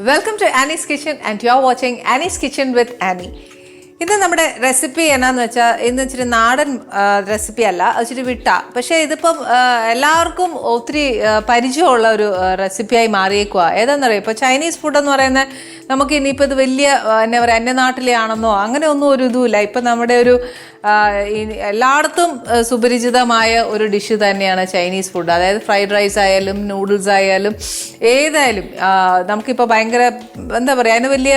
Welcome to Annie's kitchen and you are watching Annie's kitchen with Annie ഇന്ന് നമ്മുടെ recipe എന്നാന്ന് വെച്ചാൽ ഇന്ന് ഇച്ചിരി നാടൻ റെസിപ്പി അല്ല ഇച്ചിരി വിട്ട. പക്ഷേ ഇതിപ്പം എല്ലാവർക്കും ഒത്തിരി പരിചയമുള്ള ഒരു റെസിപ്പിയായി മാറിയേക്കുക ഏതാണെന്നറിയാം ഇപ്പോൾ ചൈനീസ് ഫുഡ് എന്ന് പറയുന്നത് നമുക്ക് ഇനിയിപ്പോൾ ഇത് വലിയ എന്നെ പറയുക അന്യനാട്ടിലെ അങ്ങനെ ഒന്നും ഒരു ഇതുമില്ല. ഇപ്പം നമ്മുടെ ഒരു എല്ലായിടത്തും സുപരിചിതമായ ഒരു ഡിഷ് തന്നെയാണ് ചൈനീസ് ഫുഡ് അതായത് ഫ്രൈഡ് റൈസ് ആയാലും നൂഡിൽസ് ആയാലും ഏതായാലും നമുക്കിപ്പോൾ ഭയങ്കര എന്താ പറയുക അതിന് വലിയ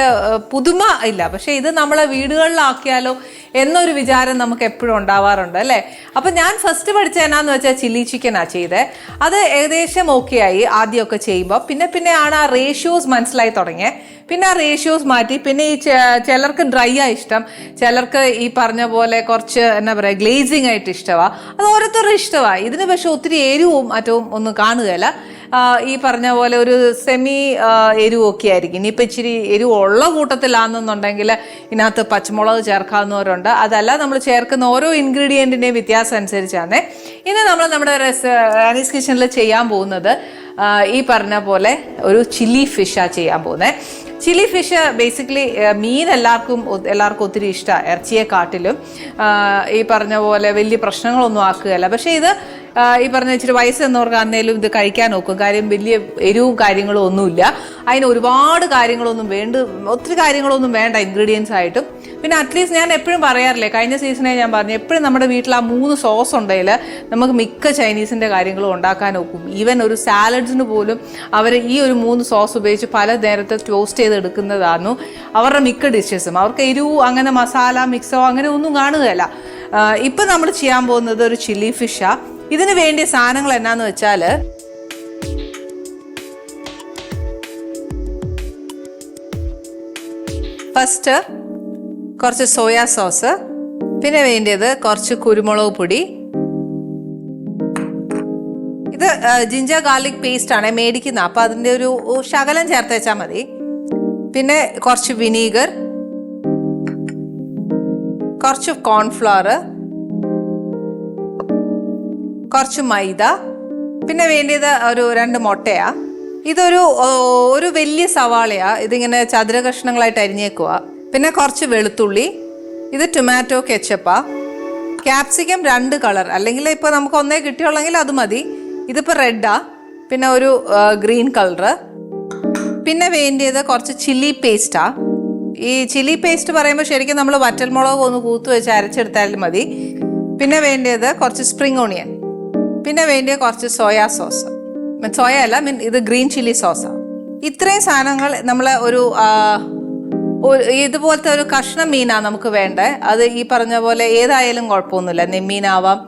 പുതുമ ഇല്ല. പക്ഷേ ഇത് നമ്മളെ വീടുകളിലാക്കിയാലോ എന്നൊരു വിചാരം നമുക്ക് എപ്പോഴും ഉണ്ടാവാറുണ്ട് അല്ലേ? അപ്പം ഞാൻ ഫസ്റ്റ് പഠിച്ച എന്നാന്ന് വെച്ചാൽ ചില്ലി ചിക്കനാണ് ചെയ്തത് അത് ഏകദേശം ഓക്കെ ആയി ആദ്യമൊക്കെ ചെയ്യുമ്പോൾ പിന്നെ പിന്നെ ആണ് ആ റേഷ്യോസ് മനസ്സിലായി തുടങ്ങിയത് പിന്നെ ആ റേഷ്യോസ് മാറ്റി. പിന്നെ ഈ ചിലർക്ക് ഡ്രൈ ആയി ഇഷ്ടം. ചിലർക്ക് ഈ പറഞ്ഞ പോലെ കുറച്ച് എന്നാ പറയുക ഗ്ലേസിങ് ആയിട്ട് ഇഷ്ടമാണ് അത് ഓരോരുത്തരുടെ ഇഷ്ടമാണ് ഇതിന് പക്ഷെ ഒത്തിരി എരിവും മറ്റവും ഒന്നും കാണുകയില്ല. ഈ പറഞ്ഞ പോലെ ഒരു സെമി എരിവൊക്കെ ആയിരിക്കും. ഇനിയിപ്പോൾ ഇച്ചിരി എരിവ് ഉള്ള കൂട്ടത്തിലാണെന്നുണ്ടെങ്കിൽ ഇതിനകത്ത് പച്ചമുളക് ചേർക്കാവുന്നവരുണ്ട്. അതല്ല നമ്മൾ ചേർക്കുന്ന ഓരോ ഇൻഗ്രീഡിയന്റിന്റെയും വ്യത്യാസം അനുസരിച്ചാണ്. ഇന്ന് നമ്മൾ നമ്മുടെ റാനീസ് കിച്ചണിൽ ചെയ്യാൻ പോകുന്നത് ഈ പറഞ്ഞ പോലെ ഒരു ചില്ലി ഫിഷാണ് ചെയ്യാൻ പോകുന്നത് ചില്ലി ഫിഷ് ബേസിക്കലി മീൻ എല്ലാവർക്കും എല്ലാവർക്കും ഒത്തിരി ഇഷ്ടമാണ് ഇറച്ചിയെ കാട്ടിലും. ഈ പറഞ്ഞ പോലെ വലിയ പ്രശ്നങ്ങളൊന്നും ആക്കുകയല്ല. പക്ഷേ ഇത് ഈ പറഞ്ഞ ഇച്ചിരി വയസ്സ് എന്നവർക്ക് അന്നേലും ഇത് കഴിക്കാൻ നോക്കും. കാര്യം വലിയ എരിവും കാര്യങ്ങളും ഒന്നുമില്ല. അതിന് ഒരുപാട് കാര്യങ്ങളൊന്നും വേണ്ട ഒത്തിരി കാര്യങ്ങളൊന്നും വേണ്ട ഇൻഗ്രീഡിയൻസ് ആയിട്ടും പിന്നെ അറ്റ്ലീസ്റ്റ് ഞാൻ എപ്പോഴും പറയാറില്ലേ കഴിഞ്ഞ സീസണെ ഞാൻ പറഞ്ഞു എപ്പോഴും നമ്മുടെ വീട്ടിൽ ആ മൂന്ന് സോസ് ഉണ്ടെങ്കിൽ നമുക്ക് മിക്ക ചൈനീസിന്റെ കാര്യങ്ങളും ഉണ്ടാക്കാൻ ഒക്കും. ഈവൻ ഒരു സാലഡ്സിന് പോലും അവർ ഈ ഒരു മൂന്ന് സോസ് ഉപയോഗിച്ച് പല നേരത്തെ ടോസ്റ്റ് ചെയ്ത് എടുക്കുന്നതാണ് അവരുടെ മിക്ക ഡിഷസും അവർക്ക് എരിവ് അങ്ങനെ മസാല മിക്സോ അങ്ങനെ ഒന്നും കാണുകയല്ല. ഇപ്പം നമ്മൾ ചെയ്യാൻ പോകുന്നത് ഒരു ചില്ലി ഫിഷാ ഇതിന് വേണ്ടിയ സാധനങ്ങൾ എന്നാന്ന് വെച്ചാൽ ഫസ്റ്റ് കുറച്ച് സോയാ സോസ് പിന്നെ വേണ്ടിയത് കുറച്ച് കുരുമുളക് പൊടി. ഇത് ജിഞ്ചർ ഗാർലിക് പേസ്റ്റ് ആണ് മേടിക്കുന്ന. അപ്പൊ അതിന്റെ ഒരു ശകലം ചേർത്ത് വെച്ചാൽ മതി. പിന്നെ കുറച്ച് വിനീഗർ കുറച്ച് കോൺഫ്ലവർ കുറച്ച് മൈദ പിന്നെ വേണ്ടിയത് ഒരു രണ്ട് മുട്ടയാ. ഇതൊരു ഒരു വലിയ സവാളയാ. ഇതിങ്ങനെ ചതുര കഷ്ണങ്ങളായിട്ട് അരിഞ്ഞേക്കുക പിന്നെ കുറച്ച് വെളുത്തുള്ളി ഇത് ടൊമാറ്റോ കെച്ചപ്പ ക്യാപ്സിക്കം രണ്ട് കളർ അല്ലെങ്കിൽ ഇപ്പോൾ നമുക്ക് ഒന്നേ കിട്ടിയുള്ളെങ്കിൽ അത് മതി. ഇതിപ്പോൾ റെഡാ പിന്നെ ഒരു ഗ്രീൻ കളർ പിന്നെ വേണ്ടിയത് കുറച്ച് ചില്ലി പേസ്റ്റാ ഈ ചില്ലി പേസ്റ്റ് പറയുമ്പോൾ ശരിക്കും നമ്മൾ വറ്റൽമുളക് ഒന്ന് കൂത്ത് വെച്ച് അരച്ചെടുത്താലും മതി. പിന്നെ വേണ്ടിയത് കുറച്ച് സ്പ്രിംഗ് ഓണിയൻ പിന്നെ വേണ്ടിയ കുറച്ച് സോയാ സോസ് സോയ അല്ല മീൻ ഇത് ഗ്രീൻ ചില്ലി സോസാണ് ഇത്രയും സാധനങ്ങൾ നമ്മൾ ഒരു- ഇതുപോലത്തെ ഒരു കഷ്ണം മീനാണ് നമുക്ക് വേണ്ടത് അത് ഈ പറഞ്ഞ പോലെ ഏതായാലും കുഴപ്പമൊന്നുമില്ല. നെമ്മീനാവാം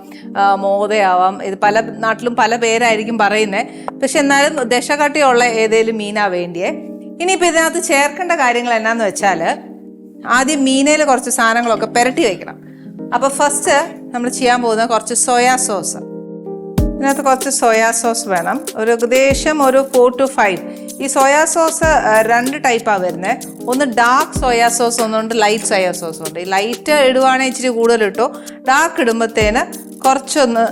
മോതയാവാം. ഇത് പല നാട്ടിലും പല പേരായിരിക്കും പറയുന്നത് പക്ഷെ എന്നാലും ദശകട്ടിയുള്ള ഏതെങ്കിലും മീനാ വേണ്ടിയേ. ഇനിയിപ്പോൾ ഇതിനകത്ത് ചേർക്കേണ്ട കാര്യങ്ങൾ എന്നാന്ന് വെച്ചാൽ ആദ്യം മീനയിൽ കുറച്ച് സാധനങ്ങളൊക്കെ പുരട്ടി വയ്ക്കണം അപ്പോൾ ഫസ്റ്റ് നമ്മൾ ചെയ്യാൻ പോകുന്നത് കുറച്ച് സോയാ സോസ്. ഇതിനകത്ത് കുറച്ച് സോയാ സോസ് വേണം. ഒരു ഏകദേശം ഒരു ഫോർ ടു ഫൈവ് ഈ സോയാ സോസ് രണ്ട് ടൈപ്പാണ് വരുന്നത് ഒന്ന് ഡാർക്ക് സോയാ സോസ് ഒന്നുണ്ട് ലൈറ്റ് സോയാ സോസ് ഉണ്ട്. ഈ ലൈറ്റ് ഇടുവാണെങ്കിൽ ഇച്ചിരി കൂടുതൽ ഇട്ടു. ഡാർക്ക് ഇടുമ്പോഴത്തേന് കുറച്ചൊന്ന്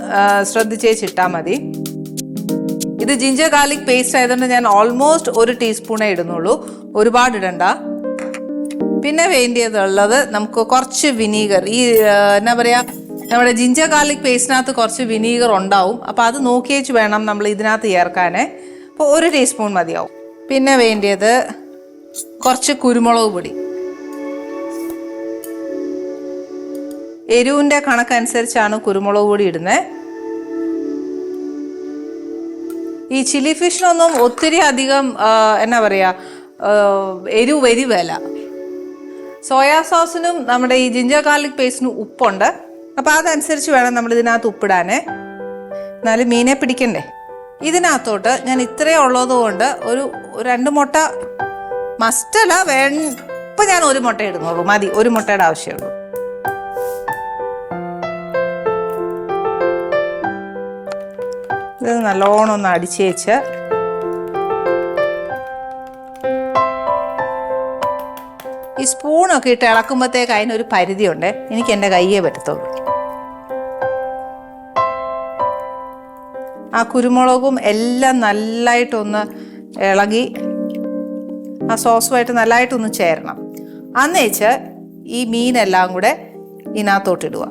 ശ്രദ്ധിച്ചേ ശ്രദ്ധിച്ചേച്ച് ഇട്ടാൽ മതി. ഇത് ജിഞ്ചർ ഗാർലിക് പേസ്റ്റ് ആയതുകൊണ്ട് ഞാൻ ഓൾമോസ്റ്റ് ഒരു ടീസ്പൂണേ ഇടുന്നുള്ളൂ. ഒരുപാട് ഇടണ്ട. പിന്നെ വേണ്ടിയതുള്ളത് നമുക്ക് കുറച്ച് വിനീഗർ ഈ എന്നാ പറയാ നമ്മുടെ ജിഞ്ചർ ഗാർലിക് പേസ്റ്റിനകത്ത് കുറച്ച് വിനീഗർ ഉണ്ടാവും. അപ്പോൾ അത് നോക്കിയേച്ച് വേണം നമ്മൾ ഇതിനകത്ത് ചേർക്കാൻ അപ്പോൾ ഒരു ടീസ്പൂൺ മതിയാവും. പിന്നെ വേണ്ടിയത് കുറച്ച് കുരുമുളക് പൊടി. എരിവിന്റെ കണക്കനുസരിച്ചാണ് കുരുമുളക് പൊടി ഇടുന്നത് ഈ ചില്ലി ഫിഷിനൊന്നും ഒത്തിരി അധികം എന്നാ പറയുക എരിവ് വില സോയാ സോസിനും നമ്മുടെ ഈ ജിഞ്ചർ ഗാർലിക് പേസ്റ്റിനും ഉപ്പുണ്ട്. അപ്പോൾ അതനുസരിച്ച് വേണം നമ്മൾ ഇതിനകത്ത് ഉപ്പിടാനേ. എന്നാലും മീനെ പിടിക്കണ്ടേ? ഇതിനകത്തോട്ട് ഞാൻ ഇത്രയേ ഉള്ളത് കൊണ്ട് ഒരു രണ്ട് മുട്ട മസ്റ്റല്ല വേ ഇപ്പം ഞാൻ ഒരു മുട്ട ഇടുന്നുള്ളൂ. മതി ഒരു മുട്ടയുടെ ആവശ്യമുള്ളൂ. ഇത് നല്ലോണം ഒന്ന് അടിച്ചേച്ച് ഈ സ്പൂണൊക്കെ ഇട്ട് ഇളക്കുമ്പോഴത്തേക്ക് അതിനൊരു പരിധിയുണ്ട്. എനിക്ക് എന്റെ കയ്യേ പറ്റത്തുള്ളൂ. ആ കുരുമുളകും എല്ലാം നല്ലതായിട്ടൊന്ന് ഇളകി ആ സോസുമായിട്ട് നല്ലതായിട്ടൊന്ന് ചേരണം. അന്നേച്ച് ഈ മീനെല്ലാം കൂടെ ഇതിനകത്തോട്ടിടുക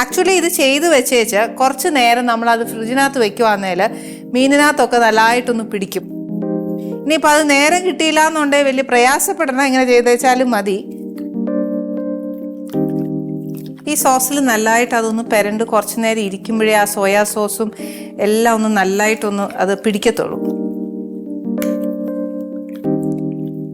ആക്ച്വലി ഇത് ചെയ്ത് വെച്ചേച്ച് കുറച്ച് നേരം നമ്മൾ അത് ഫ്രിഡ്ജിനകത്ത് വെക്കുവാന്നേൽ മീനിനകത്തൊക്കെ നല്ലതായിട്ടൊന്ന് പിടിക്കും. ഇനിയിപ്പോൾ അത് നേരം കിട്ടിയില്ല എന്നുണ്ടെങ്കിൽ വലിയ പ്രയാസപ്പെടണം ഇങ്ങനെ ചെയ്ത് വെച്ചാലും മതി. ഈ സോസിൽ നല്ലതായിട്ട് അതൊന്ന് പെരണ്ട് കുറച്ച് നേരം ഇരിക്കുമ്പോഴേ ആ സോയാ സോസും എല്ലാം ഒന്ന് നല്ലതായിട്ടൊന്ന് അത് പിടിക്കത്തുള്ളൂ.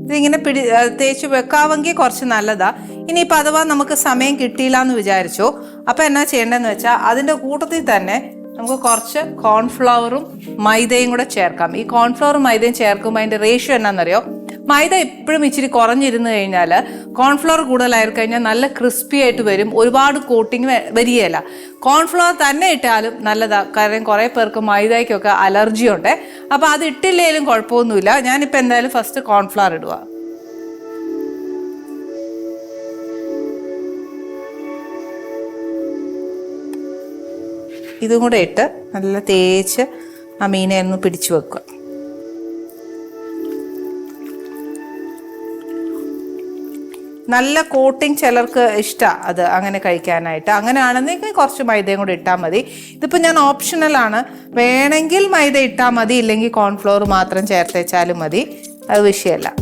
ഇതിങ്ങനെ പിടി തേച്ച് വെക്കാമെങ്കിൽ കുറച്ച് നല്ലതാ. ഇനിയിപ്പോൾ അഥവാ നമുക്ക് സമയം കിട്ടിയില്ല എന്ന് വിചാരിച്ചോ അപ്പോൾ എന്നാ ചെയ്യേണ്ടതെന്ന് വെച്ചാൽ അതിന്റെ കൂട്ടത്തിൽ തന്നെ നമുക്ക് കുറച്ച് കോൺഫ്ലവറും മൈദയും കൂടെ ചേർക്കാം. ഈ കോൺഫ്ലവറും മൈദയും ചേർക്കുമ്പോൾ അതിന്റെ റേഷ്യോ എന്നാണെന്നറിയോ മൈദ എപ്പോഴും ഇച്ചിരി കുറഞ്ഞിരുന്നു കഴിഞ്ഞാൽ കോൺഫ്ലവർ കൂടുതലായി കഴിഞ്ഞാൽ നല്ല ക്രിസ്പി ആയിട്ട് വരും. ഒരുപാട് കോട്ടിങ് വരികയില്ല. കോൺഫ്ലവർ തന്നെ ഇട്ടാലും നല്ലതാണ് കാരണം കുറേ പേർക്ക് മൈദയ്ക്കൊക്കെ അലർജി ഉണ്ട്. അപ്പോൾ അത് ഇട്ടില്ലെങ്കിലും കുഴപ്പമൊന്നുമില്ല. ഞാനിപ്പോൾ എന്തായാലും ഫസ്റ്റ് കോൺഫ്ലവർ ഇടുക ഇതും കൂടെ ഇട്ട് നല്ല തേച്ച് ആ മീനെ ഒന്ന് പിടിച്ചു വെക്കുക. നല്ല കോട്ടിങ് ചിലർക്ക് ഇഷ്ടമാണ് അത് അങ്ങനെ കഴിക്കാനായിട്ട്. അങ്ങനെയാണെന്നെങ്കിൽ കുറച്ച് മൈദയും കൂടി ഇട്ടാൽ മതി. ഇതിപ്പോൾ ഞാൻ ഓപ്ഷണലാണ് വേണമെങ്കിൽ മൈദ ഇട്ടാൽ മതി ഇല്ലെങ്കിൽ കോൺഫ്ലോർ മാത്രം ചേർത്തേച്ചാലും മതി. അത് വിഷയമല്ല.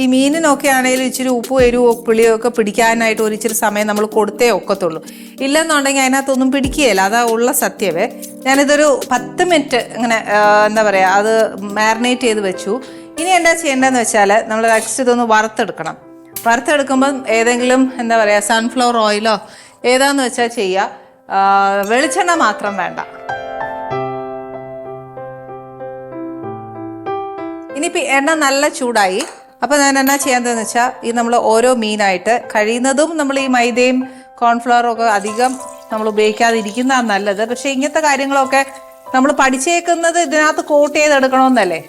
ഈ മീനിനൊക്കെ ആണെങ്കിലും ഇച്ചിരി ഉപ്പും എരിവോ പുളിയോ ഒക്കെ പിടിക്കാനായിട്ട് ഒരു ഇച്ചിരി സമയം നമ്മൾ കൊടുത്തേ ഒക്കത്തുള്ളൂ. ഇല്ലെന്നുണ്ടെങ്കിൽ അതിനകത്തൊന്നും പിടിക്കുകയില്ല. അതാ ഉള്ള സത്യമേ. ഞാനിതൊരു പത്ത് മിനിറ്റ് ഇങ്ങനെ എന്താ പറയുക അത് മാരിനേറ്റ് ചെയ്ത് വെച്ചു. ഇനി എന്താ ചെയ്യേണ്ടതെന്ന് വെച്ചാൽ നമ്മൾ നെക്സ്റ്റ് ഇതൊന്ന് വറുത്തെടുക്കണം. വറുത്തെടുക്കുമ്പം ഏതെങ്കിലും എന്താ പറയുക സൺഫ്ലവർ ഓയിലോ ഏതാന്ന് വെച്ചാൽ ചെയ്യുക വെളിച്ചെണ്ണ മാത്രം വേണ്ട. ഇനിയിപ്പോൾ എണ്ണ നല്ല ചൂടായി. അപ്പോൾ ഞാൻ എന്നാ ചെയ്യാത്തതെന്ന് വെച്ചാൽ ഈ നമ്മൾ ഓരോ മീനായിട്ട് കഴിയുന്നതും നമ്മൾ ഈ മൈദയും കോൺഫ്ലവറും ഒക്കെ അധികം നമ്മൾ ഉപയോഗിക്കാതിരിക്കുന്നതാണ് നല്ലത്. പക്ഷേ ഇങ്ങനത്തെ കാര്യങ്ങളൊക്കെ നമ്മൾ പഠിച്ചേക്കുന്നത് ഇതിനകത്ത് കോട്ട് ചെയ്തെടുക്കണമെന്നല്ലേ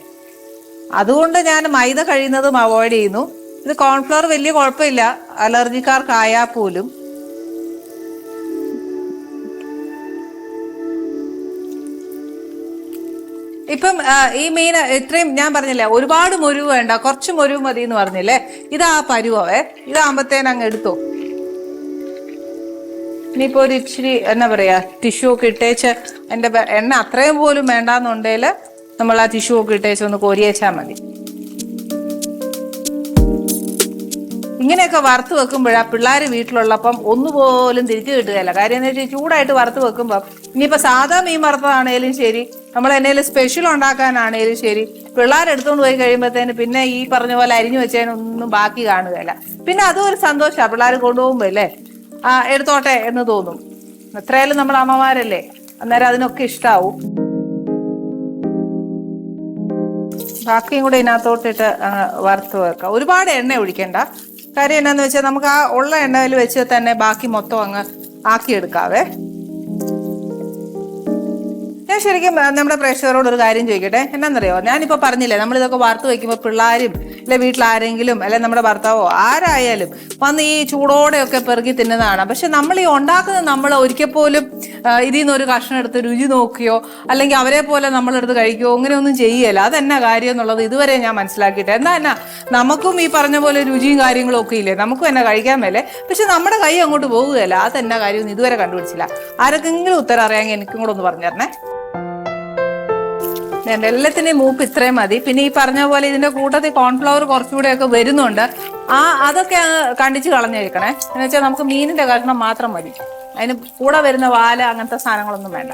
അതുകൊണ്ട് ഞാൻ മൈദ കഴിയുന്നതും അവോയ്ഡ് ചെയ്യുന്നു. ഇത് കോൺഫ്ലവർ വലിയ കുഴപ്പമില്ല. അലർജിക്കാർക്കായാൽ പോലും. ഇപ്പം ഈ മീൻ ഇത്രയും ഞാൻ പറഞ്ഞില്ലേ ഒരുപാട് മുരുവ് വേണ്ട കുറച്ച് മുരുവ് മതി എന്ന് പറഞ്ഞില്ലേ? ഇതാ പരുവേ ഇതാകുമ്പത്തേന് അങ്ങ് എടുത്തു. ഇനിയിപ്പോ ഒരു ഇച്ചിരി എന്നാ പറയാ ടിഷ്യൂ ഒക്കെ ഇട്ടേച്ച് എന്റെ എണ്ണ അത്രയും പോലും വേണ്ടാന്നുണ്ടെങ്കിൽ നമ്മൾ ആ ടിഷ്യൂ ഒക്കെ ഇട്ടേച്ച് ഒന്ന് കോരിയേച്ചാൽ മതി. ഇങ്ങനെയൊക്കെ വറുത്ത് വെക്കുമ്പോഴാ പിള്ളേർ വീട്ടിലുള്ളപ്പം ഒന്നുപോലും തിരിച്ചു കിട്ടുകയില്ല. കാര്യം എന്ന് വെച്ചാൽ ചൂടായിട്ട് വറുത്ത് വെക്കുമ്പോൾ ഇനിയിപ്പോൾ സാധാ മീൻ വറുത്തതാണേലും ശരി നമ്മൾ എന്തെങ്കിലും സ്പെഷ്യൽ ഉണ്ടാക്കാനാണേലും ശരി പിള്ളേരെടുത്തുകൊണ്ട് പോയി കഴിയുമ്പോഴത്തേന് പിന്നെ ഈ പറഞ്ഞ പോലെ അരിഞ്ഞു വെച്ചതിനൊന്നും ബാക്കി കാണുകയില്ല. പിന്നെ അതും ഒരു സന്തോഷമാണ് പിള്ളേർ കൊണ്ടുപോകുമ്പോൾ അല്ലേ ആ എടുത്തോട്ടെ എന്ന് തോന്നും. എത്രയായാലും നമ്മൾ അമ്മമാരല്ലേ? അന്നേരം അതിനൊക്കെ ഇഷ്ടാവും. ബാക്കിയും കൂടെ ഇതിനകത്തോട്ടിട്ട് വറുത്ത് വെക്കാം. ഒരുപാട് എണ്ണ ഒഴിക്കണ്ട. കാര്യം എന്നാന്ന് വെച്ചാൽ നമുക്ക് ആ ഉള്ള എണ്ണയിൽ വെച്ച് തന്നെ ബാക്കി മൊത്തം അങ്ങ് ആക്കിയെടുക്കാവേ. ഞാൻ ശരിക്കും നമ്മുടെ പ്രേക്ഷകരോട് ഒരു കാര്യം ചോദിക്കട്ടെ. എന്നാന്നറിയോ? ഞാനിപ്പോൾ പറഞ്ഞില്ലേ നമ്മളിതൊക്കെ വറുത്ത് വയ്ക്കുമ്പോൾ പിള്ളേരും അല്ലെ വീട്ടിൽ ആരെങ്കിലും അല്ലെ നമ്മുടെ ഭർത്താവോ ആരായാലും വന്ന് ഈ ചൂടോടെയൊക്കെ പെറുക്കി തിന്നുന്നതാണ്. പക്ഷെ നമ്മൾ ഈ ഉണ്ടാക്കുന്നത് നമ്മൾ ഒരിക്കൽ പോലും ഇതിൽ നിന്ന് ഒരു കഷ്ണം എടുത്ത് രുചി നോക്കിയോ അല്ലെങ്കിൽ അവരെ പോലെ നമ്മളെടുത്ത് കഴിക്കുകയോ അങ്ങനെയൊന്നും ചെയ്യല്ല. അതെന്നാ കാര്യം എന്നുള്ളത് ഇതുവരെ ഞാൻ മനസ്സിലാക്കിയിട്ട് എന്താ എന്നാ നമുക്കും ഈ പറഞ്ഞ പോലെ രുചിയും കാര്യങ്ങളും ഒക്കെ ഇല്ലേ? നമുക്കും എന്നെ കഴിക്കാൻ മേലെ? പക്ഷെ നമ്മുടെ കൈ അങ്ങോട്ട് പോകുകയല്ല അതെന്നാ കാര്യം ഇതുവരെ കണ്ടുപിടിച്ചില്ല. ആരൊക്കെങ്കിലും ഉത്തരം അറിയാമെങ്കിൽ എനിക്കും കൂടെ ഒന്ന് പറഞ്ഞു തരണേ. ഞാൻ എല്ലാത്തിന്റെയും മൂപ്പ് ഇത്രയും മതി. പിന്നെ ഈ പറഞ്ഞ പോലെ ഇതിന്റെ കൂട്ടത്തിൽ കോൺഫ്ലവർ കുറച്ചുകൂടെ ഒക്കെ വരുന്നുണ്ട്. ആ അതൊക്കെ കണ്ടിച്ച് കളഞ്ഞേക്കണേ എന്ന് വെച്ചാൽ നമുക്ക് മീനിന്റെ കഷ്ണം മാത്രം മതി. അതിന് കൂടെ വരുന്ന വാല അങ്ങനത്തെ സാധനങ്ങളൊന്നും വേണ്ട.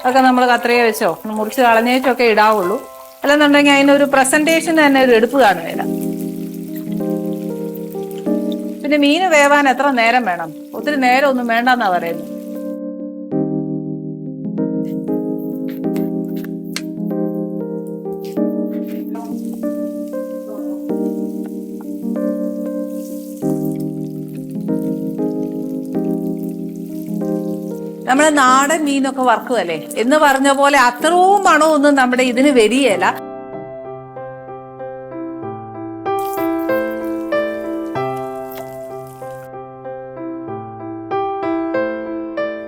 അതൊക്കെ നമ്മൾ കത്രയെ വെച്ചോ മുറിച്ച് കളഞ്ഞേച്ചൊക്കെ ഇടാവുള്ളൂ. അല്ലെന്നുണ്ടെങ്കിൽ അതിനൊരു പ്രസന്റേഷൻ തന്നെ ഒരു എടുപ്പ് കാണുകയില്ല പിന്നെ മീൻ വേവാൻ എത്ര നേരം വേണം? ഒത്തിരി നേരം ഒന്നും വേണ്ടെന്നാ പറയുന്നത്. നമ്മളെ നാടൻ മീനൊക്കെ വറുക്കുമല്ലേ എന്ന് പറഞ്ഞ പോലെ അത്രയും മണമൊന്നും നമ്മുടെ ഇതിന് വരികയല്ല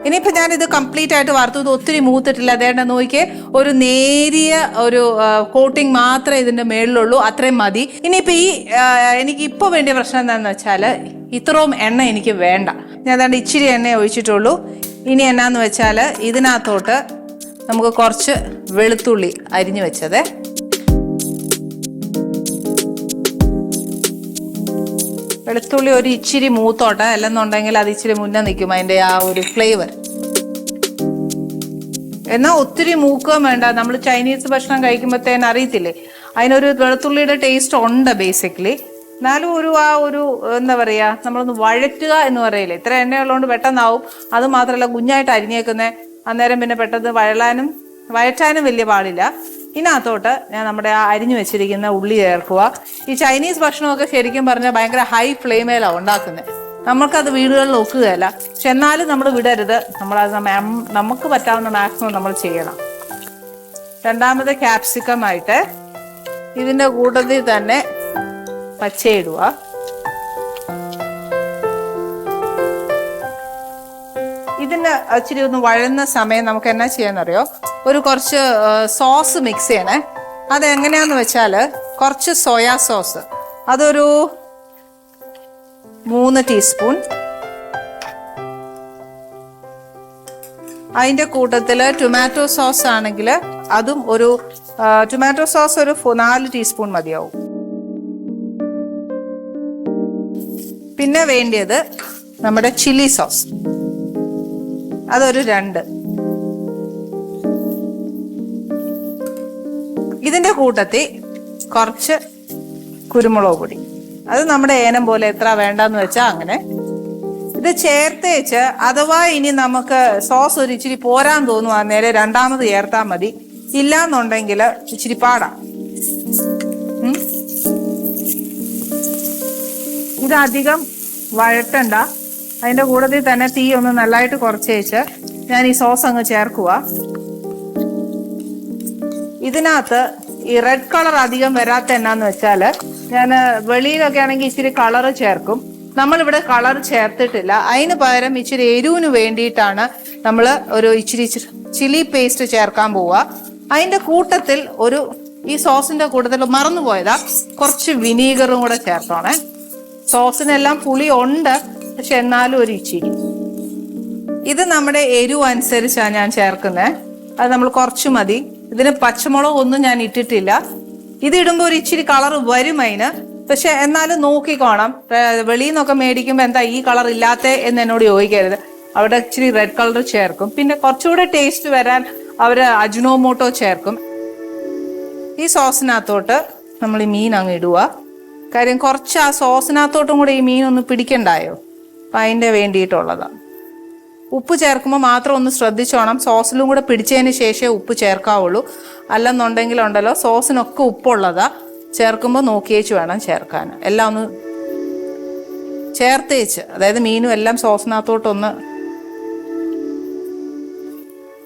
ഇനി ഇനിയിപ്പോൾ ഞാനിത് കംപ്ലീറ്റ് ആയിട്ട് വറുത്തത് ഒത്തിരി മൂത്തിട്ടില്ല. അതേണ്ട നോക്കിയേ. ഒരു നേരിയ ഒരു കോട്ടിങ് മാത്രമേ ഇതിന്റെ മേളിലുള്ളൂ. അത്രയും മതി. ഇനിയിപ്പോൾ ഈ എനിക്ക് ഇപ്പോൾ വേണ്ടിയ പ്രശ്നം എന്താണെന്ന് വെച്ചാൽ ഇത്രയും എണ്ണ എനിക്ക് വേണ്ട. ഞാൻ അതാണ്ട് ഇച്ചിരി എണ്ണ ഒഴിച്ചിട്ടുള്ളൂ. ഇനി എന്നാന്ന് വെച്ചാൽ ഇതിനകത്തോട്ട് നമുക്ക് കുറച്ച് വെളുത്തുള്ളി അരിഞ്ഞു വെച്ചത്. വെളുത്തുള്ളി ഒരു ഇച്ചിരി മൂത്തോട്ടെ അല്ലെന്നുണ്ടെങ്കിൽ അത് ഇച്ചിരി മുന്നേ നിൽക്കും അതിന്റെ ആ ഒരു ഫ്ലേവർ. എന്നാൽ ഒത്തിരി മൂക്കുകയും വേണ്ട നമ്മൾ ചൈനീസ് ഭക്ഷണം കഴിക്കുമ്പോഴത്തേന് അറിയത്തില്ലേ? അതിനൊരു വെളുത്തുള്ളിയുടെ ടേസ്റ്റ് ഉണ്ട് ബേസിക്കലി എന്നാലും ഒരു ആ ഒരു എന്താ പറയുക നമ്മളൊന്ന് വഴറ്റുക എന്ന് പറയില്ലേ? ഇത്ര എണ്ണ ഉള്ളതുകൊണ്ട് പെട്ടെന്നാവും. അത് മാത്രമല്ല കുഞ്ഞായിട്ട് അരിഞ്ഞേക്കുന്നത് അന്നേരം പിന്നെ പെട്ടെന്ന് വഴലാനും വഴറ്റാനും വലിയ പാടില്ല. ഇതിനകത്തോട്ട് ഞാൻ നമ്മുടെ ആ അരിഞ്ഞു വെച്ചിരിക്കുന്ന ഉള്ളി ചേർക്കുക. ഈ ചൈനീസ് ഭക്ഷണമൊക്കെ ശരിക്കും പറഞ്ഞാൽ ഭയങ്കര ഹൈ ഫ്ലെയിമേലാണ് ഉണ്ടാക്കുന്നത് നമുക്കത് വീടുകളിൽ ഒക്കുകയല്ല. പക്ഷെ എന്നാലും നമ്മൾ വിടരുത്. നമ്മളത് നമുക്ക് പറ്റാവുന്ന മാക്സിമം നമ്മൾ ചെയ്യണം. രണ്ടാമത് ക്യാപ്സിക്കം ആയിട്ട് ഇതിന്റെ കൂട്ടത്തിൽ തന്നെ പച്ചയിടുക. ഇതിന് ഇച്ചിരി ഒന്ന് വഴന്ന സമയം നമുക്ക് എന്നാ ചെയ്യാന്നറിയോ? ഒരു കുറച്ച് സോസ് മിക്സ് ചെയ്യണേ. അത് എങ്ങനെയാന്ന് വെച്ചാൽ കുറച്ച് സോയാ സോസ്. അതൊരു മൂന്ന് ടീസ്പൂൺ. അതിന്റെ കൂട്ടത്തിൽ ടൊമാറ്റോ സോസ് ആണെങ്കിൽ അതും ഒരു ടൊമാറ്റോ സോസ് ഒരു നാല് ടീസ്പൂൺ മതിയാവും. പിന്നെ വേണ്ടിയത് നമ്മുടെ ചില്ലി സോസ്. അതൊരു രണ്ട്. ഇതിന്റെ കൂട്ടത്തിൽ കുറച്ച് കുരുമുളക് പൊടി. അത് നമ്മുടെ ഏനം പോലെ എത്ര വേണ്ടെന്ന് വെച്ചാൽ അങ്ങനെ. ഇത് ചേർത്ത് വെച്ച് അഥവാ ഇനി നമുക്ക് സോസ് ഒരു ഇച്ചിരി പോരാൻ തോന്നുവാ നേരെ രണ്ടാമത് ചേർത്താൽ മതി. ഇല്ലാന്നുണ്ടെങ്കിൽ ഇച്ചിരി പാടാം. ഇതധികം വഴട്ടണ്ട. അതിന്റെ കൂട്ടത്തിൽ തന്നെ തീ ഒന്ന് നല്ലതായിട്ട് കുറച്ച് വെച്ച് ഞാൻ ഈ സോസ് അങ്ങ് ചേർക്കുക ഇതിനകത്ത് ഈ റെഡ് കളർ അധികം വരാത്ത എന്നാന്ന് വെച്ചാൽ ഞാൻ വെളിയിലൊക്കെ ആണെങ്കിൽ ഇച്ചിരി കളർ ചേർക്കും. നമ്മളിവിടെ കളർ ചേർത്തിട്ടില്ല. അതിന് പകരം ഇച്ചിരി എരിവിന് വേണ്ടിയിട്ടാണ് നമ്മൾ ഒരു ഇച്ചിരി ചില്ലി പേസ്റ്റ് ചേർക്കാൻ പോവുക അതിന്റെ കൂട്ടത്തിൽ ഒരു ഈ സോസിന്റെ കൂട്ടത്തിൽ മറന്നുപോയതാ. കുറച്ച് വിനീഗറും കൂടെ ചേർത്തോണേ. സോസിനെല്ലാം പുളി ഉണ്ട് പക്ഷെ എന്നാലും ഒരു ഇച്ചിരി. ഇത് നമ്മുടെ എരിവ് അനുസരിച്ചാണ് ഞാൻ ചേർക്കുന്നത് അത് നമ്മൾ കുറച്ച് മതി. ഇതിന് പച്ചമുളക് ഒന്നും ഞാൻ ഇട്ടിട്ടില്ല. ഇത് ഇടുമ്പോൾ ഒരു ഇച്ചിരി കളർ വരും അതിന്. പക്ഷെ എന്നാലും നോക്കിക്കോണം. വെളിയിൽ നിന്നൊക്കെ മേടിക്കുമ്പോൾ എന്താ ഈ കളർ ഇല്ലാത്ത എന്ന് എന്നോട് ചോദിക്കരുത്. അവിടെ ഇച്ചിരി റെഡ് കളർ ചേർക്കും. പിന്നെ കുറച്ചുകൂടെ ടേസ്റ്റ് വരാൻ അവർ അജിനോമോട്ടോ ചേർക്കും. ഈ സോസിനകത്തോട്ട് നമ്മൾ ഈ മീൻ അങ്ങ് ഇടുക കാര്യം കുറച്ച് ആ സോസിനകത്തോട്ടും കൂടെ ഈ മീൻ ഒന്ന് പിടിക്കണ്ടായോ? അപ്പം അതിന്റെ വേണ്ടിയിട്ടുള്ളതാണ് ഉപ്പ് ചേർക്കുമ്പോൾ മാത്രം ഒന്ന് ശ്രദ്ധിച്ചോണം സോസിലും കൂടെ പിടിച്ചതിന് ശേഷമേ ഉപ്പ് ചേർക്കാവുള്ളൂ. അല്ലെന്നുണ്ടെങ്കിലുണ്ടല്ലോ സോസിനൊക്കെ ഉപ്പുള്ളതാ. ചേർക്കുമ്പോൾ നോക്കിയേച്ച് വേണം ചേർക്കാൻ. എല്ലാം ഒന്ന് ചേർത്തേച്ച്. അതായത് മീനും എല്ലാം സോസിനകത്തോട്ടൊന്ന്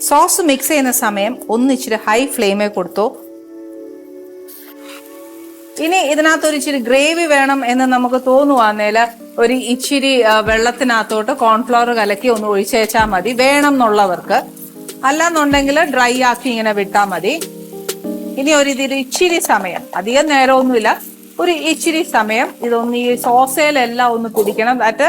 സോസ് മിക്സ് ചെയ്യുന്ന സമയം ഒന്നിച്ചിരി ഹൈ ഫ്ലെയിമേ കൊടുത്തോ. ഇനി ഇതിനകത്ത് ഒരു ഇച്ചിരി ഗ്രേവി വേണം എന്ന് നമുക്ക് തോന്നുവാന്നേൽ ഒരു ഇച്ചിരി വെള്ളത്തിനകത്തോട്ട് കോൺഫ്ലവർ കലക്കി ഒന്ന് ഒഴിച്ചേച്ചാൽ മതി. വേണം എന്നുള്ളവർക്ക് അല്ലാന്നുണ്ടെങ്കിൽ ഡ്രൈ ആക്കി ഇങ്ങനെ വിട്ടാൽ മതി. ഇനി ഒരു ഇതിൽ ഇച്ചിരി സമയം. അധികം നേരമൊന്നുമില്ല. ഒരു ഇച്ചിരി സമയം ഇതൊന്ന് ഈ സോസയിലെല്ലാം ഒന്ന് പിടിക്കണം. That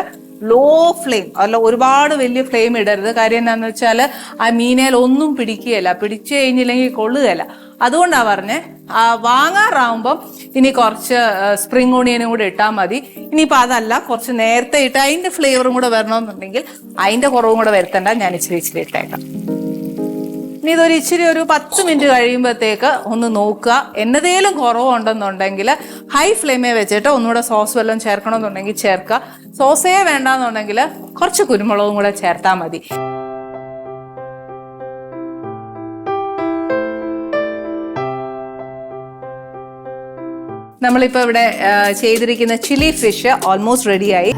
low flame. അല്ല ഒരുപാട് വലിയ ഫ്ലെയിം ഇടരുത്. കാര്യം എന്താണെന്ന് വെച്ചാൽ ആ മീനയിൽ ഒന്നും പിടിക്കുകയില്ല. പിടിച്ചു കഴിഞ്ഞില്ലെങ്കിൽ കൊള്ളുകയില്ല. അതുകൊണ്ടാണ് പറഞ്ഞ് ആ വാങ്ങാറാവുമ്പം ഇനി കുറച്ച് സ്പ്രിംഗ് ഓണിയനും കൂടെ ഇട്ടാൽ മതി. ഇനിയിപ്പോൾ അതല്ല കുറച്ച് നേരത്തെ ഇട്ട് അതിന്റെ ഫ്ലേവറും കൂടെ വരണമെന്നുണ്ടെങ്കിൽ അതിന്റെ കുറവും കൂടെ വരുത്തണ്ട ഞാൻ ഇച്ചിരി ഇച്ചിരി ഇട്ടേക്കാം. ഇനി ഇതൊരു ഇച്ചിരി ഒരു പത്ത് മിനിറ്റ് കഴിയുമ്പോഴത്തേക്ക് ഒന്ന് നോക്കുക. എന്നതേലും കുറവുണ്ടെന്നുണ്ടെങ്കിൽ ഹൈ ഫ്ലെയിമേ വെച്ചിട്ട് ഒന്നുകൂടെ സോസ് വല്ലതും ചേർക്കണമെന്നുണ്ടെങ്കിൽ ചേർക്കുക. സോസേ വേണ്ടാന്നുണ്ടെങ്കിൽ കുറച്ച് കുരുമുളകും കൂടെ ചേർത്താൽ മതി. നമ്മളിപ്പോൾ ഇവിടെ ചെയ്തിരിക്കുന്ന ചില്ലി ഫിഷ് ഓൾമോസ്റ്റ് റെഡിയായി